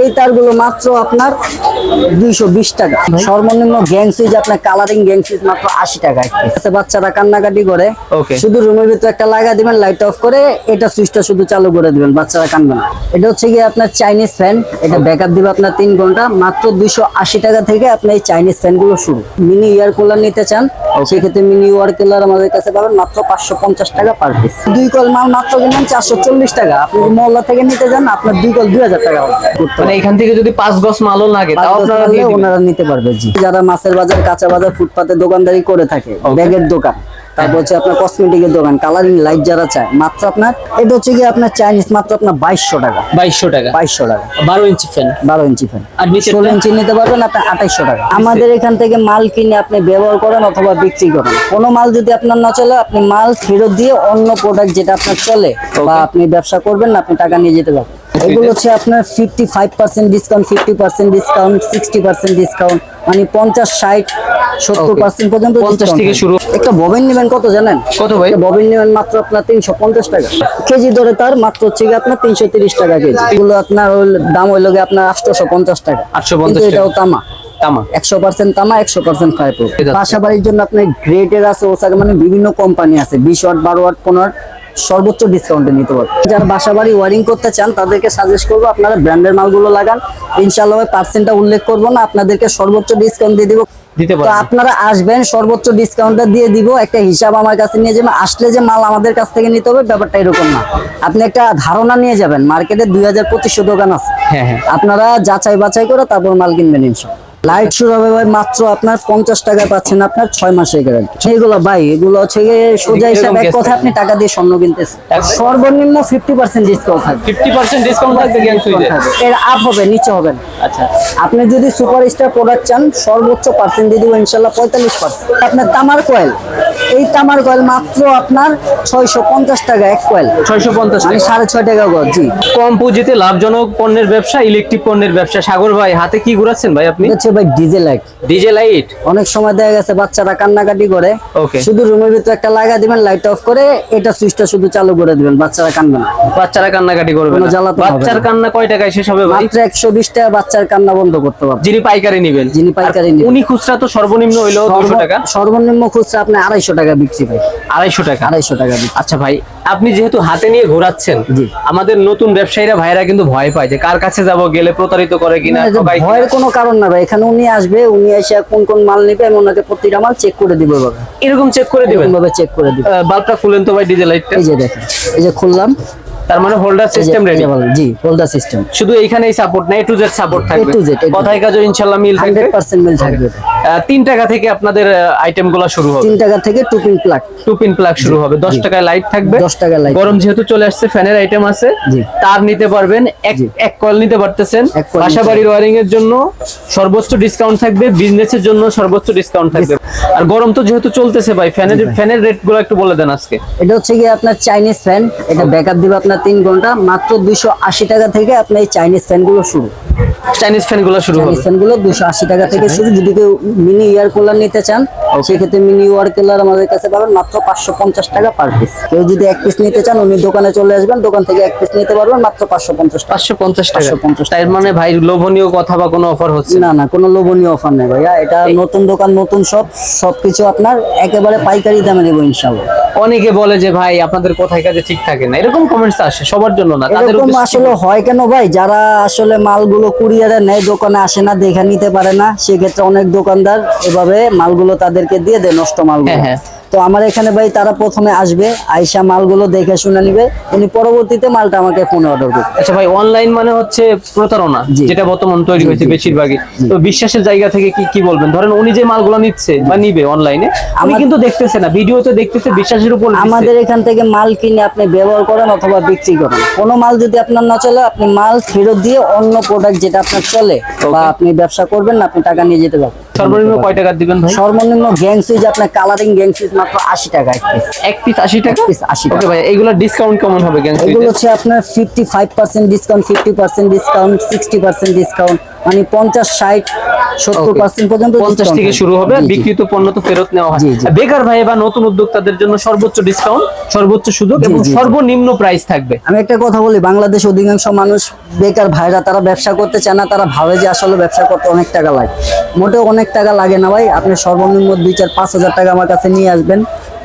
এই তারগুলো মাত্র আপনার দুইশো বিশ টাকা। সর্বনিম্ন গ্যাং সুইচ আপনার কালারিং গ্যাং সুইচ মাত্র আশি টাকা আচ্ছা বাচ্চারা কান্নাকাটি করে। শুধু রুমের ভিতরে একটা লাগা দিবেন লাইট অফ করে এটা সুইচটা শুধু চালু করে দিবেন বাচ্চারা কানবে না। এটা হচ্ছে গিয়ে আপনার চাইনিজ ফ্যান এটা ব্যাকআপ দিবে আপনার তিন ঘণ্টা। মাত্র দুইশো আশি টাকা থেকে আপনি এই চাইনিজ ফ্যানগুলো শুরু। মিনি ইয়ার কুলার নিতে চান সেক্ষেত্রে মিনি ইয়ার কুলার আমাদের কাছে পাবেন মাত্র পাঁচশো পঞ্চাশ টাকা পার পিস দুই কল মাল মাত্র কিনেন চারশো চল্লিশ টাকা। আপনি মহল্লা থেকে নিতে যান আপনার দুই কল দুই হাজার টাকা করতে মানে এখান থেকে যদি পাঁচ গজ মালও লাগে তাও আপনারা। ওনারা নিতে পারবে জি। যারা মাছের বাজার কাঁচা বাজার ফুটপাতে দোকানদারি করে থাকে ব্যাগের দোকান তারপর হচ্ছে আপনার কসমেটিকের দোকান কালারিং লাইট যারা চায় মাত্র আপনার এটা হচ্ছে কি আপনার চাইনিজ মাত্র আপনার বাইশশো টাকা। বাইশশো টাকা। বাইশশো টাকা। বারো ইঞ্চি ফ্যান বারো ইঞ্চি ফ্যান আর? ষোলো ইঞ্চি নিতে পারবেন আপনার আঠাইশশো টাকা। আমাদের এখান থেকে মাল কিনে আপনি ব্যবহার করেন অথবা বিক্রি করেন। কোনো মাল যদি আপনার না চলে আপনি মাল ফেরত দিয়ে অন্য প্রোডাক্ট যেটা আপনার চলে বা আপনি ব্যবসা করবেন না আপনি টাকা নিয়ে যেতে পারবেন। এগুলো হচ্ছে আপনার fifty five percent discount fifty percent discount sixty percent discount মানে পঞ্চাশ ষাট সত্তর পার্সেন্ট পর্যন্ত 50 discount থেকে শুরু। একটা ববিন নেবেন কত জানেন? কত ভাই? ববিন নেবেন মাত্র আপনার তিনশো পঞ্চাশ টাকা। কেজি ধরে তার মাত্র হচ্ছে গিয়ে আপনার তিনশো তিরিশ টাকা কেজি। এগুলো আপনার হল- দাম হইল গিয়ে আপনার আটশোশো পঞ্চাশ টাকা। 850 কিন্তু এটাও তামা। তামা? একশো পার্সেন্ট তামা একশো পার্সেন্ট ফাইবার ঠিক বাড়ির জন্য আপনার গ্রেটের আছে ওসাকা মানে বিভিন্ন কোম্পানি আছে বিশ ওয়াট বারো ওয়াট পনেরো সর্বোচ্চ ডিসকাউন্টে নিতে পারবেন যারা বাসা বাড়ি ওয়ারিং করতে চান তাদেরকে সাজেস্ট করব আপনারা ব্র্যান্ডের মালগুলো লাগান। ইনশাল্লাহ পার্সেন্টটা উল্লেখ করব না আপনাদেরকে সর্বোচ্চ ডিসকাউন্ট দিয়ে দিব। দিতে আপনারা আসবেন সর্বোচ্চ ডিসকাউন্টটা দিয়ে দিব। একটা হিসাব আমার কাছে নিয়ে যাবেন। আসলে যে মাল আমাদের কাছ থেকে নিতে হবে ব্যাপারটা এরকম না। আপনি একটা ধারণা নিয়ে যাবেন। মার্কেটে দুই হাজার পঁচিশশো দোকান আছে। হ্যাঁ হ্যাঁ। আপনারা যাচাই বাছাই করে তারপর মাল কিনবেন ইনশাল্লাহ লাইট শুরু হবে ভাই মাত্র আপনার পঞ্চাশ টাকায় পাচ্ছেন আপনার ছয় মাসের গ্যারান্টি এগুলো ভাই এগুলো হচ্ছে সোজা হিসাবে এক কথা আপনি টাকা দিয়ে স্বর্ণ কিনতেছেন। সর্বনিম্ন ফিফটি পার্সেন্ট ডিসকাউন্ট থাকবে। ফিফটি পার্সেন্ট ডিসকাউন্ট থাকবে এর আপ হবে নিচে হবে না। আচ্ছা। আপনি যদি সুপার স্টার প্রোডাক্ট চান সর্বোচ্চ পার্সেন্ট দিয়ে দিব ইনশাল্লাহ পঁয়তাল্লিশ পার্সেন্ট আপনার তামার কয়েল এই তামার কয়েল মাত্র আপনার ছয়শো পঞ্চাশ টাকা এক কয়েল ছয়শো পঞ্চাশ মানে সাড়ে ছয় টাকা গজ জি। কম পুঁজিতে লাভজনক পণ্যের ব্যবসা ইলেকট্রিক পণ্যের ব্যবসা। সাগর ভাই হাতে কি ঘুরাচ্ছেন ভাই আপনি? ভাই ডিজে লাইট। DJ light? অনেক সময় দেখা গেছে বাচ্চারা কান্নাকাটি করে। শুধু রুমের ভিতরে একটা লাগা দিবেন লাইট অফ করে এটা সুইচটা শুধু চালু করে দিবেন বাচ্চারা কানবে না। বাচ্চারা কান্নাকাটি করবে না। বাচ্চার কান্না কয় টাকায় শেষ হবে মাত্র একশো বিশ টাকা বাচ্চার কান্না বন্ধ করতে যিনি পাইকারি নেবেন। যিনি পাইকারি নেবেন। উনি খুচরা তো সর্বনিম্ন হইল দুশো টাকা। সর্বনিম্ন খুচরা আপনি আড়াইশো টাকা বিক্রি ভাই। আড়াইশো টাকা। আড়াইশো টাকা বিক্রি। আচ্ছা ভাই আপনি যেহেতু হাতে নিয়ে ঘোরাচ্ছেন আমাদের নতুন ব্যবসায়ীরা ভাইরা কিন্তু ভয় পায় যে কার কাছে যাব গেলে প্রতারিত করে কিনা। ভয়ের কোনো কারণ না ভাই এখানে উনি আসবে উনি এসে কোন কোন মাল নিবে আমি ওনাকে প্রতিটা মাল চেক করে দিব বাবা এরকম চেক করে দিবেন? ভাবে চেক করে দিব। বাল্বটা খুলেন তো ভাই ডিজে লাইটটা এই যে দেখেন এই যে খুললাম। তার মানে হোল্ডার সিস্টেম রেডি জি হোল্ডার সিস্টেম শুধু এইখানেই সাপোর্ট না এ টু জেড সাপোর্ট থাকবে? কথায় কাজও ইনশাআল্লাহ মিল থাকবে? হান্ড্রেড পার্সেন্ট মিল থাকবে। তিন টাকা থেকে আপনাদের আইটেমগুলো শুরু হবে। তিন টাকা থেকে two pin plug two pin plug শুরু হবে। দশ টাকায় লাইট থাকবে। 10 টাকায় light গরম যেহেতু চলে আসছে ফ্যানের আইটেম আছে। তার নিতে পারবেন এক এক কয়েল নিতে পারতেছেন। এক বাসা বাড়ির ওয়ারিং এর জন্য সর্বোচ্চ ডিসকাউন্ট থাকবে বিজনেসের জন্য সর্বোচ্চ ডিসকাউন্ট থাকবে। আর গরম তো যেহেতু চলতেছে ভাই ফ্যানের ফ্যানের রেটগুলো একটু বলে দেন আজকে। এটা হচ্ছে গিয়ে আপনার চাইনিজ ফ্যান এটা ব্যাকআপ দিবে আপনার তিন ঘণ্টা মাত্র দুইশো আশি টাকা থেকে আপনার এই চাইনিজ ফ্যানগুলো শুরু। চাইনিজ ফ্যানগুলো শুরু হবে। চাইনিজ ফ্যানগুলো দুশো আশি টাকা থেকে শুরু। যদি কেউ মিনি ইয়ার কুলার নিতে চান সেক্ষেত্রে মিনি ইয়ার কুলার আমাদের কাছে পাবেন মাত্র পাঁচশো পঞ্চাশ টাকা পার পিস কেউ যদি এক পিস নিতে চান উনি দোকানে চলে আসবেন দোকান থেকে এক পিস নিতে পারবেন মাত্র পাঁচশো পঞ্চাশ টাকা। পাঁচশো পঞ্চাশ টাকা। 550 তার মানে ভাই লোভনীয় কথা বা কোনো অফার হচ্ছে না। না কোনো লোভনীয় অফার নেই ভাইয়া। এটা নতুন দোকান নতুন সব সবকিছু আপনার একেবারে পাইকারি দামে দেবো ইনশাল্লাহ অনেকে বলে যে ভাই আপনাদের কোথায় কাজে ঠিক থাকে না? এরকম কমেন্টস আসে সবার জন্য না তাদের আসলে হয় কেন ভাই? যারা আসলে মালগুলো কুরিয়ারে নেয় দোকানে আসে না দেখে নিতে পারে না সেক্ষেত্রে অনেক দোকানদার এভাবে মালগুলো তাদেরকে দিয়ে দেয় নষ্ট মালগুলো হ্যাঁ, হ্যাঁ। তো আমার এখানে ভাই তারা প্রথমে আসবে আইসা মালগুলো দেখে শুনে নিবে। উনি পরবর্তীতে মালটা আমাকে ফোনে অর্ডার করবে। আচ্ছা ভাই অনলাইন মানে হচ্ছে প্রতারণা যেটা বর্তমান তৈরি হয়েছে বেশিরভাগই। তো বিশ্বাসের জায়গা থেকে কি কি বলবেন? ধরেন উনি যে মালগুলো নিচ্ছে বা নিবে অনলাইনে আমি কিন্তু দেখতেছে না ভিডিওতে দেখতেছে বিশ্বাসের উপর আমাদের এখান থেকে মাল কিনে আপনি ব্যবহার করেন অথবা বিক্রি করেন। কোনো মাল যদি আপনার না চলে আপনি মাল ফেরত দিয়ে অন্য প্রোডাক্ট যেটা আপনার চলে বা আপনি ব্যবসা করবেন না আপনি টাকা নিয়ে যেতে পারবেন। সর্বনিম্ন কয় টাকা দিবেন ভাই? সর্বনিম্ন গ্যাং সুইচ আপনার কালারিং গ্যাং সুইচ মাত্র আশি টাকা এক পিস এক পিস আশি টাকা? পিস 80 টাকা। ভাই এগুলো ডিসকাউন্ট কেমন হবে গ্যাং এগুলো হচ্ছে আপনার fifty five percent discount fifty percent discount sixty percent discount মানে পঞ্চাশ ষাট সত্তর পার্সেন্ট পর্যন্ত পঞ্চাশ থেকে। শুরু হবে। বিক্রিত পণ্য তো ফেরত নেওয়া হয়। বেকার ভাই বা নতুন উদ্যোক্তাদের জন্য সর্বোচ্চ ডিসকাউন্ট সর্বোচ্চ সুযোগ এবং। সর্বনিম্ন প্রাইস থাকবে আমি একটা কথা বলি বাংলাদেশ অধিকাংশ মানুষ বেকার ভাইরা তারা ব্যবসা করতে চায় না তারা ভাবে যে আসলে ব্যবসা করতে অনেক টাকা লাগে মোটেও অনেক টাকা লাগে না ভাই আপনি সর্বনিম্ন দুই চার পাঁচ হাজার টাকা আমার কাছে নিয়ে আসবেন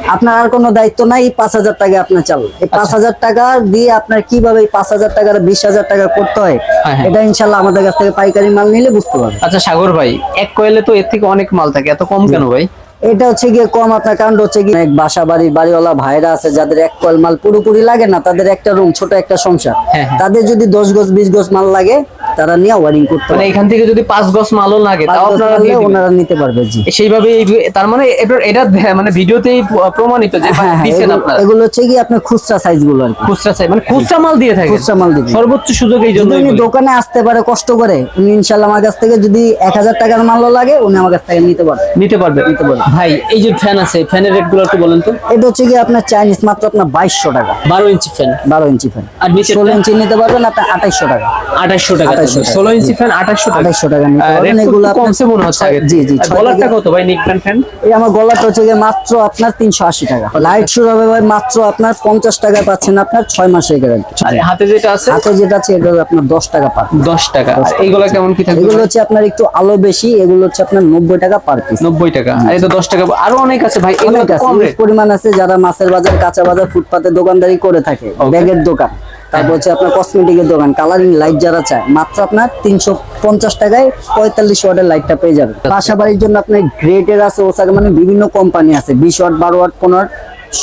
আপনার আর কোনো দায়িত্ব নাই পাঁচ হাজার টাকা আপনার চালু। এই পাঁচ হাজার টাকা দিয়ে আপনার কীভাবে এই পাঁচ হাজার টাকার বিশ হাজার টাকা করতে হয় হ্যাঁ, হ্যাঁ। এটা ইনশাল্লাহ আমাদের কাছ থেকে পাইকারি মাল নিলে বুঝতে পারবেন। আচ্ছা সাগর ভাই এক কয়েলে তো এর থেকে অনেক মাল থাকে এত কম কেন ভাই? এটা হচ্ছে গিয়ে কম আপনার কারণ হচ্ছে গিয়ে অনেক বাসা বাড়ির বাড়িওয়ালা ভাইরা আছে যাদের এক কয়েল মাল পুরোপুরি লাগে না তাদের একটা রুম ছোট একটা সংসার। হ্যাঁ। তাদের যদি দশ গজ বিশ গজ মাল লাগে তারা নিয়ে ওয়ারিং করতে মানে এখান থেকে যদি পাঁচ গজ মালও লাগে তাও আপনারা দিয়ে। ওনারা নিতে পারবে জি। সেইভাবে তার মানে এটা- মানে ভিডিওতেই প্রমাণিত যে হ্যাঁ হ্যাঁ আপনারা। এগুলো হচ্ছে কি আপনার খুচরা সাইজ আর খুচরা চাই মানে খুচরা মাল দিয়ে থাকে খুচরা মাল দিবেন। সর্বোচ্চ সুযোগ এই জন্য উনি দোকানে আসতে পারে কষ্ট করে উনি ইনশাল্লাহ আমার কাছ থেকে যদি এক হাজার টাকার মালও লাগে উনি আমার কাছ থেকে নিতে পারবে। নিতে পারবে। নিতে পারবে। ভাই এই যে ফ্যান আছে ফ্যানের রেটগুলো একটু বলেন তো। এটা হচ্ছে কি আপনার চাইনিজ মাত্র আপনার বাইশশো টাকা। বারো ইঞ্চি ফ্যান বারো ইঞ্চি ফ্যান আর নিচেরটা? ষোলো ইঞ্চি নিতে পারবেন আপনার আঠাইশশো টাকা। আঠাশশো টাকা। 2800 ষোলো ইঞ্চি ফ্যান আঠাশশো টাকা। 2800 টাকা নিতে আহ, পারবেন। rate তো এগুলো একটু কমছে মনে হচ্ছে জি, জি, গলারটা কত ভাই নিক ফ্যান ফ্যান এই আমার গলাটা হচ্ছে মাত্র আপনার তিনশো আশি টাকা। লাইট শুরু হবে ভাই মাত্র আপনার পঞ্চাশ টাকা পাচ্ছেন আপনার ছয় মাসের গ্যারান্টি হাতে যেটা আছে? হাতে যেটা আছে এটা আপনার দশ টাকা পার দশ টাকা। এইগুলা কেমন কি থাকবে এগুলো হচ্ছে আপনার একটু আলো বেশি এগুলো হচ্ছে আপনার নব্বই টাকা পার পিস নব্বই টাকা। আর এটা দশ টাকা আরও অনেক আছে ভাই অনেক তো আছে পরিমাণ আছে যারা মাছের বাজার কাঁচা বাজার ফুটপাতে দোকানদারি করে থাকে ব্যাগের দোকান। তারপর হচ্ছে আপনার কসমেটিকের দোকান কালারিং লাইট যারা চায় মাত্র আপনার তিনশো পঞ্চাশ টাকায় পঁয়তাল্লিশ ওয়াটের লাইটটা পেয়ে যাবে বাসা বাড়ির জন্য আপনার গ্রেটের আছে ওসাকে মানে বিভিন্ন কোম্পানি আছে বিশ ওয়াট বারো ওয়াট পনেরো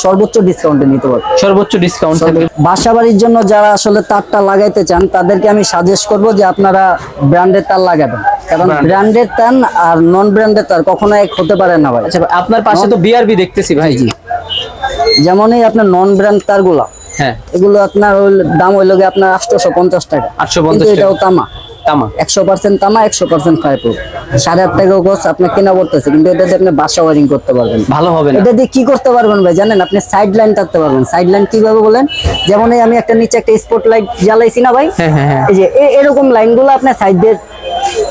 সর্বোচ্চ ডিসকাউন্টে নিতে পারবে সর্বোচ্চ ডিসকাউন্ট বাসা বাড়ির জন্য যারা আসলে তারটা লাগাইতে চান তাদেরকে আমি সাজেস্ট করব যে আপনারা ব্র্যান্ডের তার লাগাবেন। কারণ ব্র্যান্ডের তার আর নন ব্র্যান্ডের তার কখনো এক হতে পারে না ভাই। আচ্ছা আপনার পাশে তো বিআরবি দেখতেছি ভাই। যেমনই আপনার নন ব্র্যান্ড তারগুলো হ্যাঁ। এগুলো আপনার দাম হইল গিয়ে আপনার আটশোশো পঞ্চাশ টাকা। 850 কিন্তু এটাও তামা। তামা। একশো পার্সেন্ট তামা একশো পার্সেন্ট ফাইপুর সাড়ে আট টাকা গোছ আপনার কেনা পড়তেছে কিন্তু এটা দিয়ে আপনি বাসা ওয়ারিং করতে পারবেন ভালো হবে এটা দিয়ে কি করতে পারবেন ভাই জানেন? আপনি সাইড লাইন টানতে পারবেন। সাইড লাইন কীভাবে বলেন? যেমন আমি একটা নিচে একটা স্পট লাইট জ্বালাইছি না ভাই? হ্যাঁ হ্যাঁ এই যে এরকম লাইনগুলো আপনি সাইড দিয়ে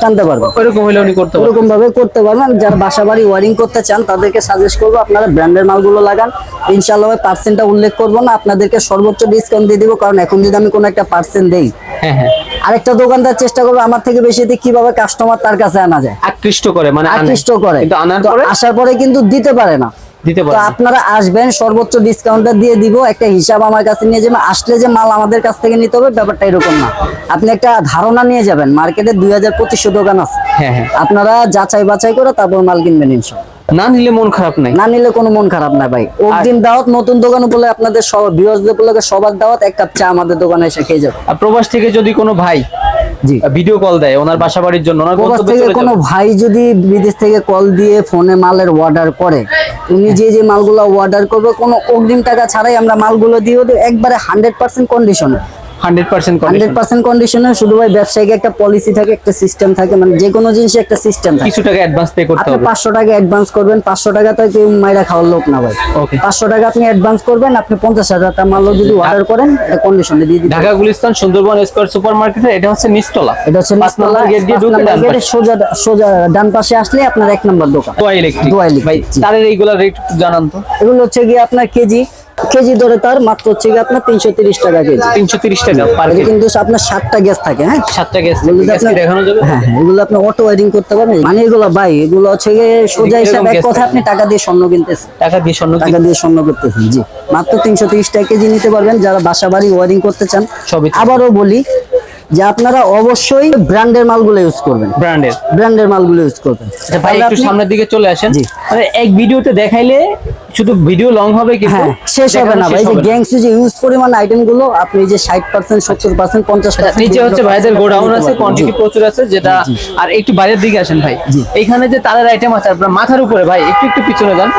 টানতে পারবেন ওইরকম হলে উনি করতে পারবেন। ওরকম ভাবে করতে পারবেন। যারা বাসা বাড়ি ওয়ারিং করতে চান তাদেরকে সাজেস্ট করব আপনারা ব্র্যান্ডের মালগুলো লাগান। ইনশাল্লাহ ভাই পার্সেন্টটা উল্লেখ করব না আপনাদেরকে সর্বোচ্চ ডিসকাউন্ট দিয়ে দিব কারণ এখন যদি আমি কোনো একটা পার্সেন্ট দেই। হ্যাঁ হ্যাঁ। আরেকটা দোকানদার চেষ্টা করবে আমার থেকে বেশি দিয়ে কীভাবে কাস্টমার তার কাছে আনা যায়। আকৃষ্ট করে মানে আকৃষ্ট করে। কিন্তু আনার পরে? আসার পরে কিন্তু দিতে পারে না। দিতে আপনারা আসবেন সর্বোচ্চ ডিসকাউন্টটা দিয়ে দিব একটা হিসাব আমার কাছে নিয়ে যাবেন। আসলে যে মাল আমাদের কাছ থেকে নিতে হবে ব্যাপারটা এরকম না। আপনি একটা ধারণা নিয়ে যাবেন মার্কেটে দুই হাজার পঁচিশশো দোকান আছে। হ্যাঁ হ্যাঁ। আপনারা যাচাই বাছাই করে তারপর মাল কিনবেন ইনশাল্লাহ। না নিলে মন খারাপ নাই। না নিলে কোনো মন খারাপ না ভাই। অগ্রিম দাওয়াত নতুন দোকান বলে আপনাদের সব বিয়সদের উপলক্ষে সবার দাওয়াত এক কাপ চা আমাদের দোকানে এসে খেয়ে যাবে। আর প্রবাস থেকে যদি কোনো ভাই ভিডিও কল দেয় ওনার বাসা বাড়ির জন্য ওনার প্রবাস থেকে কোনো ভাই যদি বিদেশ থেকে কল দিয়ে ফোনে মালের অর্ডার করে উনি যে যে মালগুলো অর্ডার করবে কোনো অগ্রিম টাকা ছাড়াই আমরা মালগুলো দিয়ে দেবো একবারে হান্ড্রেড পার্সেন্ট কন্ডিশনে 100% হান্ড্রেড কন্ডিশন শুধু ভাই ব্যবসায়িক একটা পলিসি থাকে একটা সিস্টেম থাকে মানে যে কোনো জিনিসে একটা সিস্টেম থাকে। কিছু টাকা অ্যাডভান্স পে করতে হবে। পাঁচশো টাকা অ্যাডভান্স করবেন পাঁচশো টাকা তো কেউ মাইরা খাওয়ার লোক না ভাই। Okay. পাঁচশো টাকা আপনি অ্যাডভান্স করবেন আপনি পঞ্চাশ হাজার টাকা মালও যদি অর্ডার করেন এটা কন্ডিশনে দিয়ে দিবেন ঢাকা গুলিস্তান সুন্দরবন স্কয়ার সুপার মার্কেটে এটা হচ্ছে নিচতলা। এটা হচ্ছে নম্বর গেট দিয়ে ঢুকে ডান পাশে। সোজা সোজা ডান পাশে আসলে আপনার এক নম্বর দোকান। দোয়া ইলেকট্রিক। দোয়া electric, ভাই। তারের এইগুলা রেট জানান তো। এগুলো হচ্ছে গিয়ে আপনার কেজি কেজি ধরে তার মাত্র হচ্ছে গিয়ে আপনার তিনশো তিরিশ টাকা কেজি। তিনশো তিরিশ টাকা পার কেজি। কিন্তু আপনার সাতটা গ্যাস থাকে হ্যাঁ? সাতটা গ্যাস দেখানো যাবে? হ্যাঁ হ্যাঁ এগুলো আপনি অটো ওয়ারিং করতে পারবেন। মানে এগুলো বাই এগুলো হচ্ছে গিয়ে সোজা হিসাবে এক কথা আপনি টাকা দিয়ে স্বর্ণ কিনতেছেন। টাকা দিয়ে স্বর্ণ টাকা দিয়ে স্বর্ণ করতেছেন জি। মাত্র তিনশো তিরিশ টাকা কেজি নিতে পারবেন যারা বাসা বাড়ি ওয়ারিং করতে চান। সবই আবারও বলি যে আপনারা অবশ্যই ব্র্যান্ডের মালগুলো ইউজ করবেন। ব্র্যান্ডের। ব্র্যান্ডের মালগুলো ইউজ করবেন। আচ্ছা ভাই একটু সামনের দিকে চলে আসেন। জি। মানে এক ভিডিওতে দেখাইলে শুধু ভিডিও লং হবে কিন্তু হ্যাঁ শেষ হবে না ভাই। যে গ্যাংসে যে ইউজ পরিমাণ আইটেমগুলো আপনি যে ষাট পার্সেন্ট সত্তর পার্সেন্ট পঞ্চাশ আচ্ছা, নিচে হচ্ছে ভাইদের গোডাউন আছে কোয়ান্টিটি প্রচুর আছে যেটা আর একটু বাইরের দিকে আসেন ভাই। এইখানে যে তারের আইটেম আছে আপনার মাথার উপরে ভাই একটু একটু পিছনে যান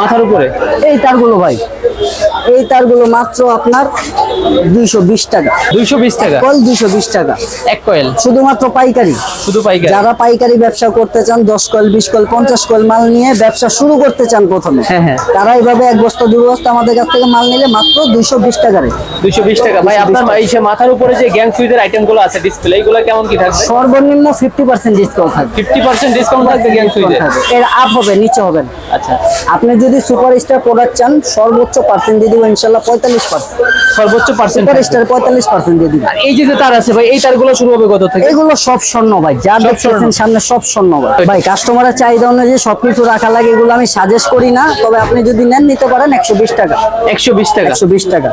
মাথার উপরে। এই তারগুলো ভাই। এই তারগুলো মাত্র আপনার দুইশো বিশ টাকা। দুইশো বিশ টাকা? কল দুইশো বিশ টাকা। এক কয়েল? শুধুমাত্র পাইকারি। শুধু পাইকারি? যারা পাইকারি ব্যবসা করতে চান দশ কল বিশ কল পঞ্চাশ কল মাল নিয়ে ব্যবসা শুরু করতে চান প্রথমে হ্যাঁ, হ্যাঁ। তারা এইভাবে এক বস্তা দুই বস্তা আমাদের কাছ থেকে মাল নিলে মাত্র দুইশো বিশ টাকারে দুইশো বিশ টাকা। ভাই আপনার এই মাথার উপরে যে গ্যাংগুলো আছে ডিসপ্লে এইগুলো কেমন কি থাকবে? সর্বনিম্ন ফিফটি পার্সেন্ট ডিসকাউন্ট থাকবে। ফিফটি পার্সেন্ট ডিসকাউন্ট থাকবে গ্যাং এর আপ হবে নিচে হবে আচ্ছা। আপনি যদি সুপার স্টার প্রোডাক্ট চান সর্বোচ্চ পার্সেন্ট দিয়ে দিব ইনশাল্লাহ পঁয়তাল্লিশ পার্সেন্ট সর্বোচ্চ পার্সেন্ট স্টার পঁয়তাল্লিশ পার্সেন্ট দিয়ে দিব। আর এই যে তার আছে ভাই এই তারগুলো শুরু হবে কত থেকে? এগুলো সব স্বর্ণ ভাই যা সব দেখতেছেন সামনে সব স্বর্ণ ভাই। ভাই কাস্টমারের চাহিদা অনুযায়ী সবকিছু রাখা লাগে এগুলো আমি সাজেস্ট করি না তবে আপনি যদি নেন নিতে পারেন একশো বিশ টাকা। একশো বিশ টাকা। একশো বিশ টাকা।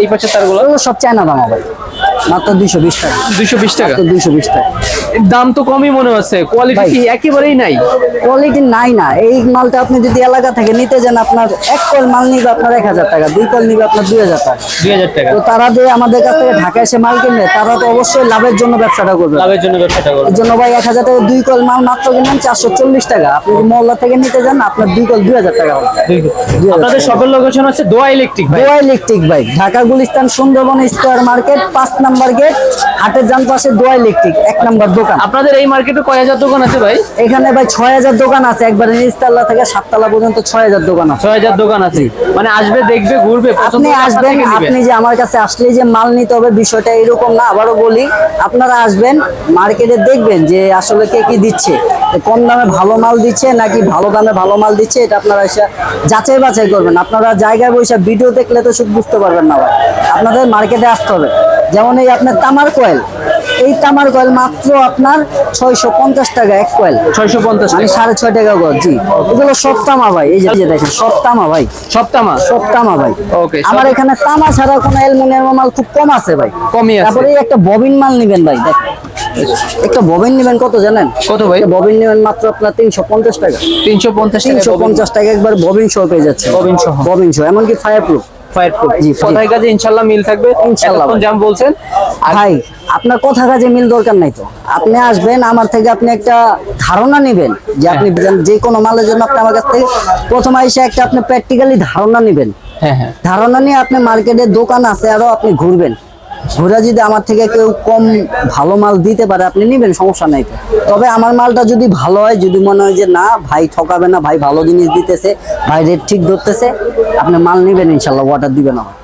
এই পাশে তারগুলো? সব চায়না দাম ভাই। মাত্র দুইশো বিশ টাকা। দুইশো বিশ টাকা? মাত্র দুইশো বিশ টাকা। দাম তো কমই মনে হচ্ছে। কোয়ালিটি কি একেবারেই নাই? কোয়ালিটি নাই না। এই মালটা আপনি যদি এলাকা থেকে নিতে যান আপনার এক কল মাল নিবে আপনার এক হাজার টাকা দুই কল নিবে আপনার দুই হাজার টাকা। দুই হাজার টাকা। তো তারা যে আমাদের কাছ থেকে ঢাকা এসে মাল কিনবে তারা তো অবশ্যই লাভের জন্য ব্যবসাটা করবে। লাভের জন্য ব্যবসাটা করবে। এর জন্য ভাই এক হাজার টাকা দুই কল মাল মাত্র চারশো চল্লিশ টাকা। আপনি যদি মহল্লা থেকে নিতে যান আপনার দুই কল দুই হাজার টাকা হবে। আপনাদের শপের লোকেশন হচ্ছে দোয়া ইলেকট্রিক ভাই। দোয়া ইলেকট্রিক ভাই। ঢাকা গুলিস্তান সুন্দরবন স্কোয়ার মার্কেট পাঁচ নাম্বার গেট হাটের যান পাশে দোয়া ইলেকট্রিক এক নাম্বার দোকান। আপনাদের এই মার্কেটে কয় হাজার দোকান আছে ভাই? এখানে ভাই ছয় হাজার দোকান আছে একবার নিচতলা থেকে সাততলা পর্যন্ত ছয় হাজার দোকান আছে। ছয় হাজার দোকান আছে। মানে আসবে দেখবে ঘুরবে আপনি আসবেন আপনি যে আমার কাছে আসলে যে মাল নিতে হবে বিষয়টা এরকম না আবারও বলি আপনারা আসবেন মার্কেটে দেখবেন যে আসলে কে কি দিচ্ছে। কম দামে ভালো মাল দিচ্ছে নাকি ভালো দামে ভালো মাল দিচ্ছে এটা আপনারা এসে যাচাই বাছাই করবেন। আপনারা জায়গায় বসে ভিডিও দেখলে তো শুধু বুঝতে পারবেন না ভাই। আপনাদের মার্কেটে আসতে হবে। যেমন এই আপনার তামার কয়েল। এই তামার কয়েল মাত্র আপনার ছয়শো পঞ্চাশ টাকা এক কয়েল। ছয়শো পঞ্চাশ মানে সাড়ে ছয় টাকা গজ জি। এগুলো সব তামা ভাই এই যে- যে দেখেন সব তামা ভাই। সপ্তামা সব তামা ভাই। Okay, আমার এখানে তামা ছাড়া কোনো অ্যালুমিনিয়াম মাল খুব কম আছে ভাই। কমই আছে। তারপরে এই একটা ববিন মাল নিবেন ভাই দেখ একটা ববিন নিবেন কত জানেন? কত ভাই? ববিন নিবেন মাত্র আপনার তিনশো পঞ্চাশ টাকা। তিনশো পঞ্চাশ তিনশো পঞ্চাশ টাকা একবার ববিন সহ পেয়ে যাচ্ছে ববিন সহ। ববিন সহ এমনকি ফায়ার প্রুফ ফায়ার প্রুফ জি, কথায় কাজে ইনশাল্লাহ মিল থাকবে। ইনশাল্লাহ এতক্ষণ বলছেন আর ভাই আপনার কথা কাজে মিল দরকার নাই তো। আপনি আসবেন আমার থেকে আপনি একটা ধারণা নেবেন যে আপনি হ্যাঁ। যে কোনো মালের জন্য আপনি আমার কাছ থেকে প্রথম এসে একটা আপনি প্র্যাকটিক্যালি ধারণা নেবেন। হ্যাঁ হ্যাঁ। ধারণা নিয়ে আপনি মার্কেটে দোকান আছে আরও আপনি ঘুরবেন। ঘুরে যদি আমার থেকে কেউ কম ভালো মাল দিতে পারে, আপনি নেবেন, সমস্যা নাই তবে আমার মালটা যদি ভালো হয়, যদি মনে হয় যে না, ভাই ঠকাবে না, ভাই ভালো জিনিস দিতেছে, ভাই রেট ঠিক ধরতেছে, আপনি মাল নেবেন, ইনশাল্লাহ অর্ডার দিবেন আমার